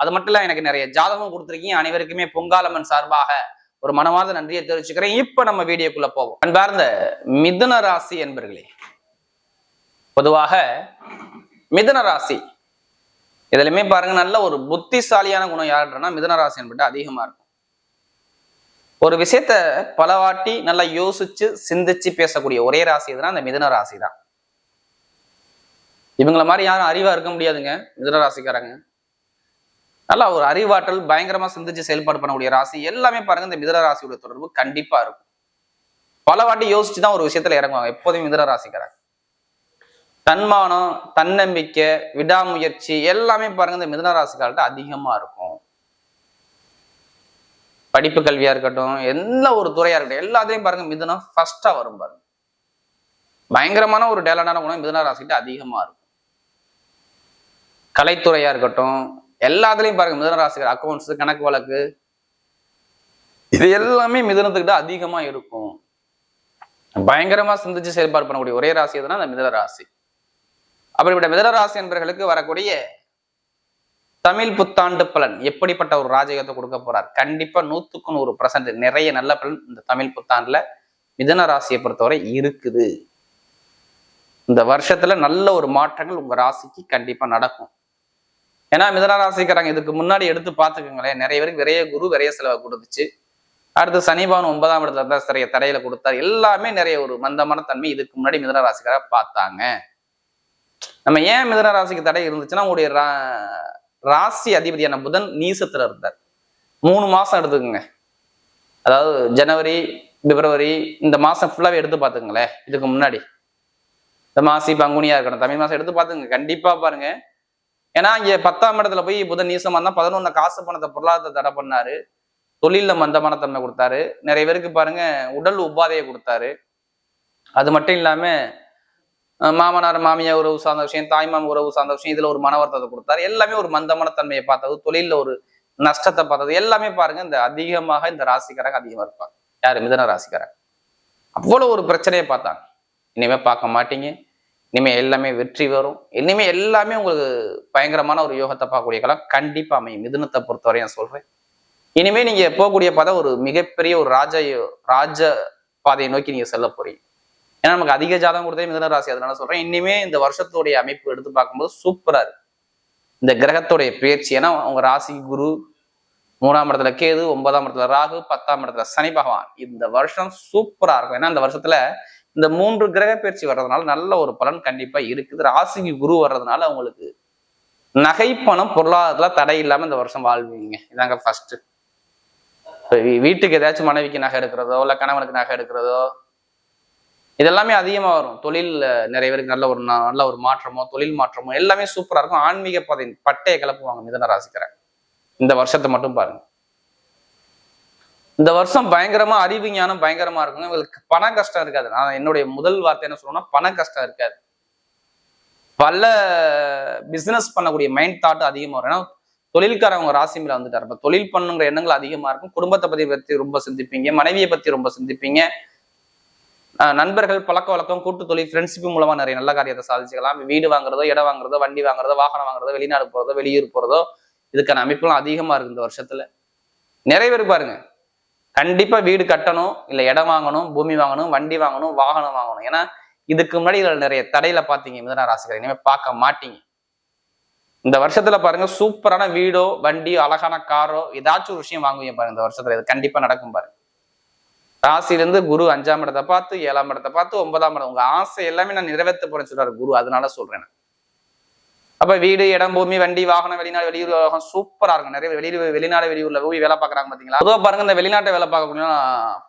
அது மட்டும் இல்ல எனக்கு நிறைய ஜாதகம் கொடுத்துருக்கீங்க. அனைவருக்குமே பொங்காலம்மன் சார்பாக ஒரு மனமார்ந்த நன்றியை தெரிவிச்சுக்கிறேன். இப்ப நம்ம வீடியோக்குள்ள போவோம். அன்பார்ந்த மிதுன ராசி என்பர்களே பொதுவாக மிதுன ராசி. இதுலயுமே பாருங்க நல்ல ஒரு புத்திசாலியான குணம் யாருன்றனா மிதுன ராசி என்பது அதிகமா இருக்கும். ஒரு விஷயத்த பல வாட்டி நல்லா யோசிச்சு சிந்திச்சு பேசக்கூடிய ஒரே ராசி எதுனா அந்த மிதுன ராசி தான். இவங்கள மாதிரி யாரும் அறிவா இருக்க முடியாதுங்க மிதுன ராசிக்காரங்க. நல்லா ஒரு அறிவாற்றல் பயங்கரமா சிந்திச்சு செயல்பாடு பண்ணக்கூடிய ராசி. எல்லாமே பாருங்க இந்த மிதர ராசியோட தொடர்பு கண்டிப்பா இருக்கும். பல வாட்டி யோசிச்சு தான் ஒரு விஷயத்துல இறங்குவாங்க. எப்போதும் மிதர ராசிக்காரங்க தன்மானம் தன்னம்பிக்கை விடாமுயற்சி எல்லாமே பாருங்க இந்த மிதன ராசிக்காரர்கிட்ட அதிகமா இருக்கும். படிப்பு கல்வியா இருக்கட்டும் எந்த ஒரு துறையா இருக்கட்டும் எல்லாத்தையும் பாருங்க மிதனம் ஃபர்ஸ்டா வரும் பாருங்க. பயங்கரமான ஒரு டேலண்டான உணவு மிதன ராசிக்கிட்ட அதிகமா இருக்கும். கலைத்துறையா இருக்கட்டும் எல்லாத்துலயும் பாருங்க மிதன ராசிக்கார அக்கௌண்ட்ஸ் கணக்கு வழக்கு இது எல்லாமே மிதுனத்துக்கிட்ட அதிகமா இருக்கும். பயங்கரமா சிந்திச்சு செயல்பாடு பண்ணக்கூடிய ஒரே ராசி எதுனா அந்த மிதன ராசி. அப்படிப்பட்ட மிதன ராசி என்பவர்களுக்கு வரக்கூடிய தமிழ் புத்தாண்டு பலன் எப்படிப்பட்ட ஒரு ராஜயோகத்தை கொடுக்க போறார்? கண்டிப்பா நூத்துக்கு நூறு பர்சன்ட் நிறைய நல்ல பலன் இந்த தமிழ் புத்தாண்டுல மிதன ராசியை பொறுத்தவரை இருக்குது. இந்த வருஷத்துல நல்ல ஒரு மாற்றங்கள் உங்க ராசிக்கு கண்டிப்பா நடக்கும். ஏன்னா மிதனராசிக்காரங்க இதுக்கு முன்னாடி எடுத்து பார்த்துக்கோங்களேன். நிறைய பேருக்கு விரைய குரு விரைய செலவை கொடுத்துச்சு. அடுத்து சனிபான் ஒன்பதாம் இடத்துல இருந்தா சிறைய தடையில கொடுத்தார். எல்லாமே நிறைய ஒரு மந்தமான தன்மை இதுக்கு முன்னாடி மிதனராசிக்கார பார்த்தாங்க. நம்ம ஏன் மிதன ராசிக்கு தடை இருந்துச்சுன்னா உங்களுடைய ரா- ராசி அதிபதியான புதன் நீசத்துல இருந்தார். மூணு மாசம் எடுத்துக்கோங்க. அதாவது ஜனவரி பிப்ரவரி இந்த மாசம் ஃபுல்லாவே எடுத்து பார்த்துக்கங்களேன். இதுக்கு முன்னாடி. இந்த மாசி பங்குனியா இருக்கணும் தமிழ் மாசம் எடுத்து பார்த்துங்க கண்டிப்பா பாருங்க. ஏன்னா இங்க பத்தாம் இடத்துல போய் புதன் நீசமா இருந்தா பதினொன்னு காசு பணத்தை பொருளாதாரத்தை தடை பண்ணாரு. தொழிலில் மந்தமான தன்மை கொடுத்தாரு. நிறைய பேருக்கு பாருங்க உடல் உபாதையை கொடுத்தாரு. அது மட்டும் இல்லாம மாமனார் மாமியார் உறவு சார்ந்த விஷயம் தாய்மாம உறவு சார்ந்த விஷயம் இதுல ஒரு மனவர்த்தத்தை கொடுத்தாரு. எல்லாமே ஒரு மந்தமான தன்மையை பார்த்தது. தொழிலில் ஒரு நஷ்டத்தை பார்த்தது. எல்லாமே பாருங்க இந்த அதிகமாக இந்த ராசிக்காரங்க அதிகமா இருப்பாங்க. யாரு? மிதன ராசிக்காரங்க. அவ்வளவு ஒரு பிரச்சனையை பார்த்தாங்க. இனிமே பார்க்க மாட்டீங்க. இனிமே எல்லாமே வெற்றி வரும். இனிமே எல்லாமே உங்களுக்கு பயங்கரமான ஒரு யோகத்தை பார்க்கக்கூடிய காலம் கண்டிப்பா அமையும். மிதுனத்தை பொறுத்தவரை நான் சொல்றேன். இனிமே நீங்க போகக்கூடிய பாதை ஒரு மிகப்பெரிய ஒரு ராஜ ராஜ பாதையை நோக்கி நீங்க செல்ல போறீங்க. ஏன்னா நமக்கு அதிக ஜாதகம் கொடுத்தே மிதன ராசி அதனால சொல்றேன். இனிமே இந்த வருஷத்துடைய அமைப்பு எடுத்து பார்க்கும்போது சூப்பரா இருக்கு. இந்த கிரகத்துடைய பயிற்சி ஏன்னா அவங்க ராசி குரு மூணாம் இடத்துல கேது ஒன்பதாம் இடத்துல ராகு பத்தாம் இடத்துல சனி பகவான். இந்த வருஷம் சூப்பரா இருக்கும். ஏன்னா இந்த வருஷத்துல இந்த மூன்று கிரக பயிற்சி வர்றதுனால நல்ல ஒரு பலன் கண்டிப்பா இருக்குது. ராசிக்கு குரு வர்றதுனால உங்களுக்கு நகை பணம் பொருளாதாரத்துல தடை இல்லாம இந்த வருஷம் வாழ்வீங்க. இதாங்க ஃபர்ஸ்ட் வீட்டுக்கு ஏதாச்சும் மனைவிக்கு நகை எடுக்கிறதோ இல்ல கணவனுக்கு நகை எடுக்கிறதோ இதெல்லாமே அதிகமா வரும். தொழில் நிறைய பேருக்கு நல்ல ஒரு நல்ல ஒரு மாற்றமோ தொழில் மாற்றமோ எல்லாமே சூப்பரா இருக்கும். ஆன்மீக பதவி பட்டையை கிளப்புவாங்க மிதன ராசிக்கிறேன் இந்த வருஷத்தை மட்டும் பாருங்க. இந்த வருஷம் பயங்கரமா அறிவு ஞானம் பயங்கரமா இருக்கும் இவங்களுக்கு பண கஷ்டம் இருக்காது. நான் என்னுடைய முதல் வார்த்தை என்ன சொல்லணும்னா பண கஷ்டம் இருக்காது. பல பிசினஸ் பண்ணக்கூடிய மைண்ட் தாட் அதிகமாக வரும். ஏன்னா தொழில்காரவங்க ராசி மேல வந்துட்டாரு. இப்போ தொழில் பண்ணுங்கிற எண்ணங்கள் அதிகமா இருக்கும். குடும்பத்தை பத்தி பத்தி ரொம்ப சிந்திப்பீங்க. மனைவியை பத்தி ரொம்ப சிந்திப்பீங்க. நண்பர்கள் பழக்க வழக்கம் கூட்டு தொழில் ஃப்ரெண்ட்ஷிப் மூலமா நிறைய நல்ல காரியத்தை சாதிச்சுக்கலாம். வீடு வாங்குறதோ இடம் வாங்குறதோ வண்டி வாங்குறதோ வாகனம் வாங்குறதோ வெளிநாடு போறதோ வெளியூர் போறதோ இதுக்கான அமைப்புலாம் அதிகமா இருக்கு இந்த வருஷத்துல. நிறைய பேர் பாருங்க. கண்டிப்பா வீடு கட்டணும் இல்ல இடம் வாங்கணும் பூமி வாங்கணும் வண்டி வாங்கணும் வாகனம் வாங்கணும். ஏன்னா இதுக்கு முன்னாடி நிறைய தடையில பாத்தீங்க மிதன ராசிகர் இனிமே பார்க்க மாட்டீங்க. இந்த வருஷத்துல பாருங்க சூப்பரான வீடோ வண்டியோ அழகான காரோ ஏதாச்சும் ஒரு விஷயம் வாங்குவீங்க பாருங்க இந்த வருஷத்துல. இது கண்டிப்பா நடக்கும் பாருங்க. ராசியிலிருந்து குரு அஞ்சாம் இடத்தை பார்த்து ஏழாம் இடத்தை பார்த்து ஒன்பதாம் இடம். உங்க ஆசை எல்லாமே நான் நிறைவேற்ற போறேன்னு சொல்றாரு குரு. அதனால சொல்றேன் நான். அப்ப வீடு இடம் பூமி வண்டி வாகனம் வெளிநாடு வெளியூர் வாகனம் சூப்பரா இருக்கும். நிறைய வெளியூர் வெளிநாடு வெளியூர்ல போய் வேலை பார்க்கறாங்க பாத்தீங்களா? பொதுவா பாருங்க இந்த வெளிநாட்டை வேலை பார்க்கக்கூடிய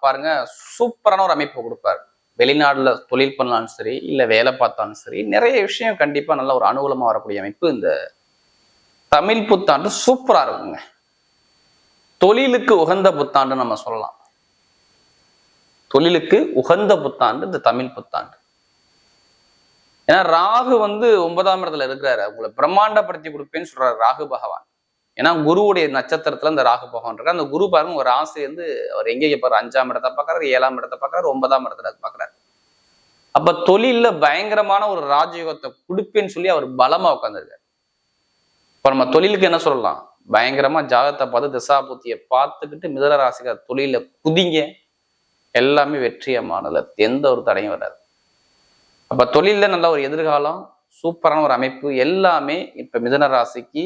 பாருங்க சூப்பரான ஒரு அமைப்பு கொடுப்பாரு. வெளிநாடுல தொழில் பண்ணாலும் சரி இல்ல வேலை பார்த்தாலும் சரி நிறைய விஷயம் கண்டிப்பா நல்ல ஒரு அனுகூலமா வரக்கூடிய அமைப்பு இந்த தமிழ் புத்தாண்டு சூப்பரா இருக்குங்க. தொழிலுக்கு உகந்த புத்தாண்டு நம்ம சொல்லலாம். தொழிலுக்கு உகந்த புத்தாண்டு இந்த தமிழ் புத்தாண்டு. ஏன்னா ராகு வந்து ஒன்பதாம் இடத்துல இருக்கிறாரு. உங்களை பிரம்மாண்டப்படுத்தி கொடுப்பேன்னு சொல்றாரு ராகு பகவான். ஏன்னா குருவுடைய நட்சத்திரத்துல அந்த ராகு பகவான் இருக்கு அந்த குரு பாருங்க ஒரு ஆசை வந்து அவர் எங்க பாரு அஞ்சாம் இடத்தை பாக்குறாரு ஏழாம் இடத்தை பாக்குறாரு ஒன்பதாம் இடத்துல பார்க்கறாரு. அப்ப தொழில பயங்கரமான ஒரு ராஜயோகத்தை கொடுப்பேன்னு சொல்லி அவர் பலமா உட்காந்துருக்காரு இப்ப நம்ம தொழிலுக்கு என்ன சொல்லலாம்? பயங்கரமா ஜாகத்தை பார்த்து திசாபூத்தியை பார்த்துக்கிட்டு மிதர ராசிக்கார தொழில குதிங்க. எல்லாமே வெற்றியமானது. எந்த ஒரு தடையும் வராது. அப்போ தொழிலில் நல்ல ஒரு எதிர்காலம் சூப்பரான ஒரு அமைப்பு எல்லாமே இப்போ மிதன ராசிக்கு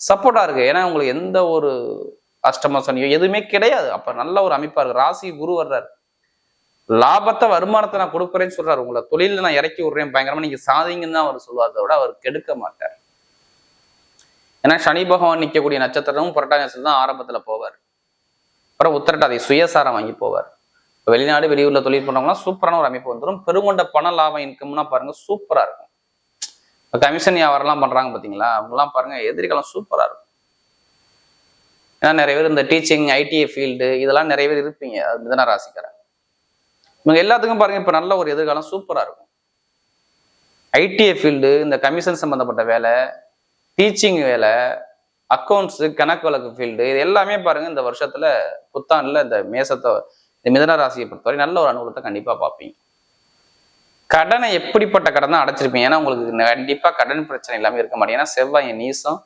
சப்போர்ட்டாக இருக்கு. ஏன்னா உங்களுக்கு எந்த ஒரு அஷ்டம சனியோ எதுவுமே கிடையாது. அப்போ நல்ல ஒரு அமைப்பாக இருக்குது ராசி குரு வர்றாரு. லாபத்தை வருமானத்தை நான் கொடுக்குறேன்னு சொல்றாரு. உங்களை தொழிலில் நான் இறக்கி விடுறேன். பயங்கரமா நீங்க சாதிங்கன்னு தான் அவர் சொல்லுவார் விட அவர் கெடுக்க மாட்டார். ஏன்னா சனி பகவான் நிற்கக்கூடிய நட்சத்திரமும் புரட்டாசி தான் ஆரம்பத்தில் போவார். அப்புறம் உத்திரட்டாதி சுயசாரம் வாங்கி போவார். வெளிநாடு வெளியூர்ல தொழில் பண்றவங்களாம் சூப்பரான ஒரு அமைப்பு வந்துடும் பெருங்கொண்ட பண லாபம் இன்கம்னா பாருங்க சூப்பரா இருக்கும். கமிஷன் கமிஷன் வியாபாரம்லாம் பண்றாங்க பாத்தீங்களா? அவங்கலாம் பாருங்க எதிர்காலம் சூப்பரா இருக்கும். ஏன்னா நிறைய பேர் இந்த டீச்சிங் ஐடிஐ ஃபீல்டு இதெல்லாம் நிறைய பேர் இருப்பீங்க. மிதன ராசிக்காரன் இவங்க எல்லாத்துக்கும் பாருங்க இப்ப நல்ல ஒரு எதிர்காலம் சூப்பரா இருக்கும். ஐடிஐ ஃபீல்டு இந்த கமிஷன் சம்பந்தப்பட்ட வேலை டீச்சிங் வேலை அக்கௌண்ட்ஸு கணக்கு வழக்கு ஃபீல்டு இது எல்லாமே பாருங்க இந்த வருஷத்துல புத்தாண்டுல இந்த மேசத்தை இந்த மிதன ராசியை பொறுத்தவரை நல்ல ஒரு அனுகூலத்தை கண்டிப்பாக பார்ப்பீங்க. கடனை எப்படிப்பட்ட கடன் தான் அடைச்சிருப்பீங்க? ஏன்னா உங்களுக்கு கண்டிப்பாக கடன் பிரச்சனை இல்லாமல் இருக்க மாட்டேங்க ஏன்னா செவ்வாய் நீசம்.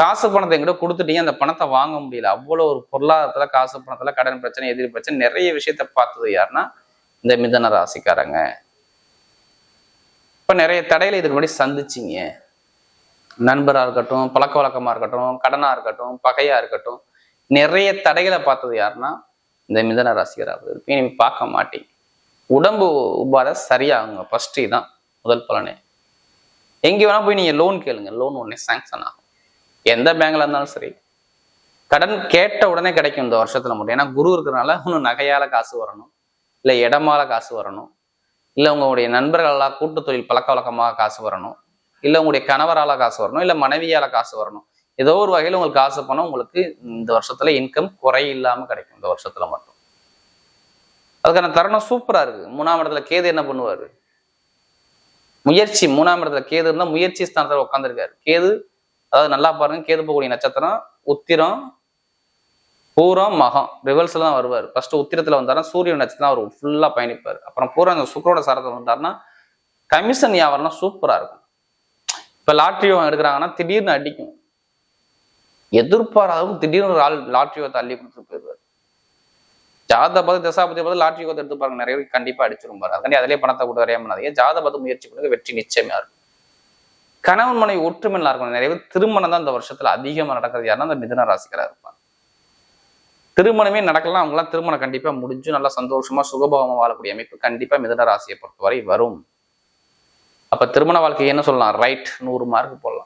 காசு பணத்தை எங்கிட்ட கொடுத்துட்டீங்க அந்த பணத்தை வாங்க முடியல. அவ்வளோ ஒரு பொருளாதாரத்தில் காசு பணத்தில் கடன் பிரச்சனை எதிரி பிரச்சனை நிறைய விஷயத்த பார்த்தது யாருன்னா இந்த மிதன ராசிக்காரங்க. இப்போ நிறைய தடையில இதுக்கு முன்னாடி சந்திச்சிங்க. நண்பராக இருக்கட்டும் பழக்க வழக்கமாக இருக்கட்டும் கடனாக இருக்கட்டும் பகையாக இருக்கட்டும் நிறைய தடைகளை பார்த்தது யாருன்னா இந்த மிதன ராசிகராக இருப்பீங்க நீங்கள் பார்க்க மாட்டீங்க உடம்பு உபாதை சரியாகுங்க. ஃபஸ்ட்டு தான் முதல் பலனே. எங்கே வேணால் போய் நீங்கள் லோன் கேளுங்க. லோன் உடனே சாங்ஷன் ஆகும். எந்த பேங்க்ல இருந்தாலும் சரி. கடன் கேட்ட உடனே கிடைக்கும் இந்த வருஷத்துல மட்டும். ஏன்னா குரு இருக்கிறனால இன்னும் நகையால காசு வரணும். இல்லை இடமால காசு வரணும். இல்லை உங்களுடைய நண்பர்களால் கூட்டு தொழில் பழக்க வழக்கமாக காசு வரணும். இல்லை உங்களுடைய கணவரால காசு வரணும். இல்லை மனைவியால காசு வரணும். ஏதோ ஒரு வகையில் உங்களுக்கு ஆசை பணம் உங்களுக்கு இந்த வருஷத்துல இன்கம் குறை கிடைக்கும் இந்த வருஷத்துல மட்டும். அதுக்கான தருணம் சூப்பரா இருக்கு. மூணாம் இடத்துல கேது என்ன பண்ணுவாரு? முயற்சி மூணாம் இடத்துல கேது இருந்தால் முயற்சி ஸ்தானத்தில் உட்காந்துருக்காரு கேது அதாவது நல்லா பாருங்க கேது போகக்கூடிய நட்சத்திரம் உத்திரம் பூரம் மகம். ரிவல்ஸில் தான் வருவார். ஃபர்ஸ்ட் உத்திரத்தில் வந்தாருன்னா சூரியன் நட்சத்திரம் அவர் ஃபுல்லாக பயணிப்பார். அப்புறம் பூரம் அந்த சுக்கரோட சாரத்தில் வந்தாருன்னா கமிஷன் வியாபாரம் சூப்பராக இருக்கும். இப்போ லாட்ரி எடுக்கிறாங்கன்னா திடீர்னு அடிக்கும். எதிர்பாராதவும் திடீர்னு ஒரு ஆள் லாட்ரியோ தள்ளி கொடுத்துட்டு போயிடுவார். ஜாத பது தசாபதி பார்த்து லாட்ரி கோத்தை எடுத்து பாருங்க நிறைய கண்டிப்பா அடிச்சிரும் பாரு. அதுக்காண்டி அதிலே பணத்தை கூட வரைய பண்ணாதீங்க. ஜாத முயற்சி பண்ணுங்க வெற்றி நிச்சயமா இருக்கும். கணவன் மனைவி ஒற்றுமை நல்லா இருக்கும் நிறைய பேர் திருமணம் தான் இந்த வருஷத்துல அதிகமா நடக்கிறது. யாருன்னா அந்த மிதன ராசிக்கரா இருப்பாங்க திருமணமே நடக்கலாம். அவங்களாம் திருமணம் கண்டிப்பா முடிஞ்சு நல்லா சந்தோஷமா சுகபோகமா வாழக்கூடிய அமைப்பு கண்டிப்பா மிதன ராசியை பொறுத்தவரை வரும். அப்ப திருமண வாழ்க்கை என்ன சொல்லலாம்? ரைட் நூறு மார்க் போடலாம்.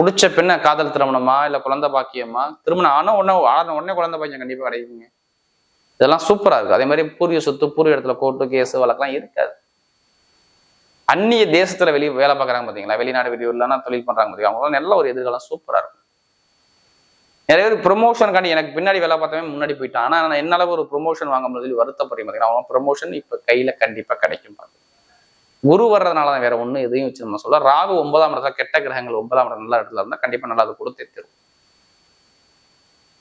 பிடிச்ச பின்ன காதல் திருமணமா இல்ல குழந்தை பாக்கியமா? திருமணம் ஆனால் உடனே ஆன உடனே குழந்தை பாக்கியம் கண்டிப்பாக கிடைக்குங்க. இதெல்லாம் சூப்பரா இருக்கு. அதே மாதிரி பூர்வீக சொத்து பூர்வீக இடத்துல கோர்ட்டு கேஸ் வழக்கெல்லாம் இருக்காது. அந்நிய தேசத்துல வெளியே வேலை பார்க்கறாங்க பார்த்தீங்களா வெளிநாடு வெளியூர்லன்னா தொழில் பண்றாங்க பார்த்தீங்களா அவங்களாம் நல்ல ஒரு எதிர்காலம் சூப்பராக இருக்கும். நிறைய பேர் ப்ரொமோஷனுக்காண்டி எனக்கு பின்னாடி வேலை பார்த்தவன் முன்னாடி போயிட்டான். ஆனா என்னால் ஒரு ப்ரொமோஷன் வாங்க முடியல வருத்தப்படுறேன் பார்த்தீங்களா அவன் ப்ரொமோஷன் இப்ப கையில கண்டிப்பாக கிடைக்கும் பாருங்க. குரு வர்றதுனால தான் வேற ஒண்ணு எதையும் வச்சு நம்ம சொல்ல ராகு ஒன்பதாம் இடத்துல கெட்ட கிரகங்கள் ஒன்பதாம் இடம் நல்ல இடத்துல இருந்தால் கண்டிப்பா நல்லா அது கொடுத்து தரும்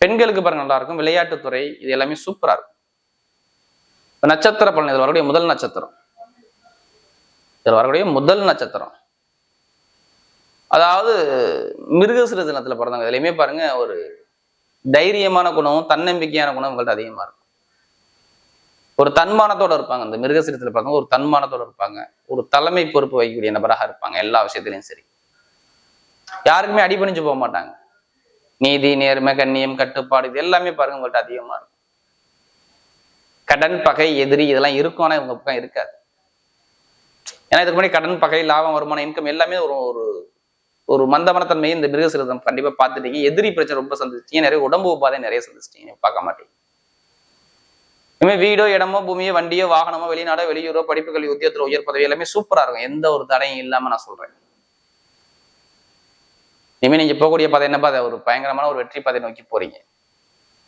பெண்களுக்கு பாருங்க நல்லா இருக்கும். விளையாட்டுத்துறை இது எல்லாமே சூப்பரா இருக்கும். இப்போ நட்சத்திர பலன் இதில் வரக்கூடிய முதல் நட்சத்திரம். இதில் வரக்கூடிய முதல் நட்சத்திரம். அதாவது மிருகசிர தினத்துல பிறந்தவங்க இதுலையுமே பாருங்க ஒரு தைரியமான குணமும் தன்னம்பிக்கையான குணம் உங்கள்கிட்ட அதிகமா இருக்கும். ஒரு தன்மானத்தோட இருப்பாங்க. இந்த மிருகசீரத்தில் பார்க்க ஒரு தன்மானத்தோட இருப்பாங்க. ஒரு தலைமை பொறுப்பு வகிக்கக்கூடிய நபராக இருப்பாங்க. எல்லா விஷயத்திலையும் சரி. யாருக்குமே அடிபணிஞ்சு போக மாட்டாங்க. நீதி நேர்மை கண்ணியம் கட்டுப்பாடு இது எல்லாமே பாருங்க உங்கள்கிட்ட அதிகமா இருக்கும். கடன் பகை எதிரி இதெல்லாம் இருக்கும். ஆனா இவங்க பக்கம் இருக்காது. ஏன்னா இதுக்கு முன்னாடி கடன் பகை லாபம் வருமானம் இன்கம் எல்லாமே ஒரு ஒரு ஒரு மந்தமனத்தன்மையை இந்த மிருகசிரதம் கண்டிப்பா பார்த்துட்டீங்க. எதிரி பிரச்சனை ரொம்ப சந்திச்சிட்டீங்க. நிறைய உடம்பு உபாதை நிறைய சந்திச்சிட்டீங்க. பார்க்க மாட்டீங்க. இனிமே வீடோ இடமோ பூமியோ வண்டியோ வாகனமோ வெளிநாடோ வெளியூரோ படிப்பு கல்வி உயர் பதவி எல்லாமே சூப்பரா இருக்கும். எந்த ஒரு தடையும் இல்லாம நான் சொல்றேன். இனிமே நீங்க போகக்கூடிய பாதை என்ன பாதை ஒரு பயங்கரமான ஒரு வெற்றி பாதை நோக்கி போறீங்க.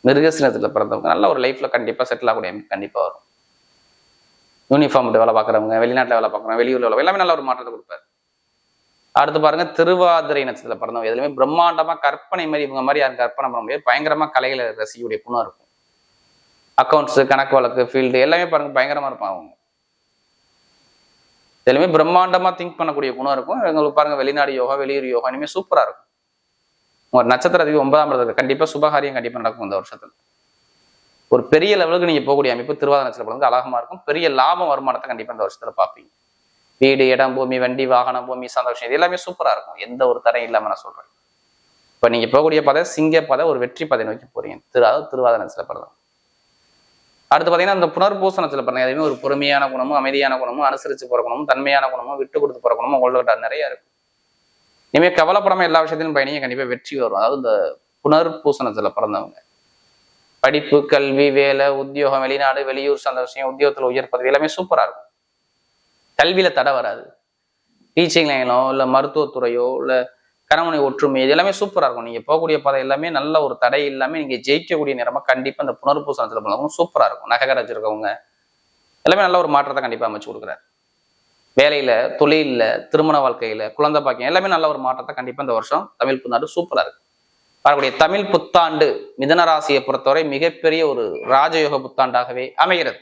மிருகசினத்துல பிறந்தவங்க நல்ல ஒரு லைஃப்ல கண்டிப்பா செட்டில் ஆகக்கூடிய அமைப்பு கண்டிப்பா வரும். யூனிஃபார்ம் வேலை பார்க்குறவங்க வெளிநாட்டில் வேலை பார்க்குறவங்க வெளியூர்ல வேலை எல்லாமே நல்ல ஒரு மாற்றத்தை கொடுப்பாரு. அடுத்து பாருங்க திருவாதிரை நட்சத்திரத்தில் பிறந்தவங்க. எதுலையுமே பிரம்மாண்டமா கற்பனை மாதிரி இவங்க மாதிரி யாரும் கற்பனை பண்ண முடியாது. பயங்கரமா கலைகளை ரசிக்கக்கூடிய குணம் இருக்கும் அக்கௌண்ட்ஸ் கணக்கு வழக்கு ஃபீல்டு எல்லாமே பாருங்க பயங்கரமா இருப்பாங்க அவங்க. எல்லாமே பிரம்மாண்டமா திங்க் பண்ணக்கூடிய குணம் இருக்கும். எங்களுக்கு பாருங்க வெளிநாடு யோகா வெளியூர் யோகா இனிமே சூப்பரா இருக்கும். உங்க நட்சத்திரத்துக்கு ஒன்பதாம் இடத்துக்கு கண்டிப்பா சுபகாரியம் கண்டிப்பா நடக்கும் இந்த வருஷத்துல. ஒரு பெரிய லெவலுக்கு நீங்க போகக்கூடிய அமைப்பு திருவாதிரை நட்சத்திரம் வந்து அழகமா இருக்கும். பெரிய லாபம் வருமானத்தை கண்டிப்பா இந்த வருஷத்துல பார்ப்பீங்க. வீடு இடம் பூமி வண்டி வாகனம் பூமி சந்தோஷம் இது எல்லாமே சூப்பரா இருக்கும். எந்த ஒரு தடையும் இல்லாம நான் சொல்றேன். இப்ப நீங்க போகக்கூடிய பதை சிங்க பதை ஒரு வெற்றி பதை நோக்கி போறீங்க. திரு அதாவது திருவாதிரை நட்சத்திர படம் அடுத்து பார்த்தீங்கன்னா அந்த புனர்பூசணத்தில் பாருங்க எதுவுமே ஒரு பொறுமையான குணமும் அமைதியான குணமும் அனுசரித்து போகிற குணமும் தன்மையான குணமும் விட்டு கொடுத்து போகிற குணமும் உங்கள்கிட்ட நிறைய இருக்கு. இனிமேல் கவலைப்படாம எல்லா விஷயத்திலும் பயணிங்க கண்டிப்பாக வெற்றி வரும். அதாவது இந்த புனர்பூசணத்தில் பிறந்தவங்க. படிப்பு கல்வி வேலை உத்தியோகம் வெளிநாடு வெளியூர் சார்ந்த விஷயம் உத்தியோகத்தில் உயர் பதவி எல்லாமே சூப்பரா இருக்கும். கல்வியில தடை வராது. டீச்சிங் லைனோ இல்ல மருத்துவத்துறையோ இல்லை கணவனை ஒற்றுமை இது எல்லாமே சூப்பராக இருக்கும். நீங்கள் போகக்கூடிய பாதை எல்லாமே நல்ல ஒரு தடை இல்லாமல் நீங்கள் ஜெயிக்கக்கூடிய நேரமாக கண்டிப்பாக இந்த புனர்பூசணத்துல பண்ணவும் சூப்பராக இருக்கும். நகை இருக்கவங்க எல்லாமே நல்ல ஒரு மாற்றத்தை கண்டிப்பாக அமைச்சு கொடுக்குறாரு. வேலையில் தொழிலில் திருமண வாழ்க்கையில் குழந்தை பாக்கியம் எல்லாமே நல்ல ஒரு மாற்றத்தை கண்டிப்பாக இந்த வருஷம் தமிழ் புத்தாண்டு சூப்பராக இருக்கு. வரக்கூடிய தமிழ் புத்தாண்டு மிதனராசியை பொறுத்தவரை மிகப்பெரிய ஒரு ராஜயோக புத்தாண்டாகவே அமைகிறது.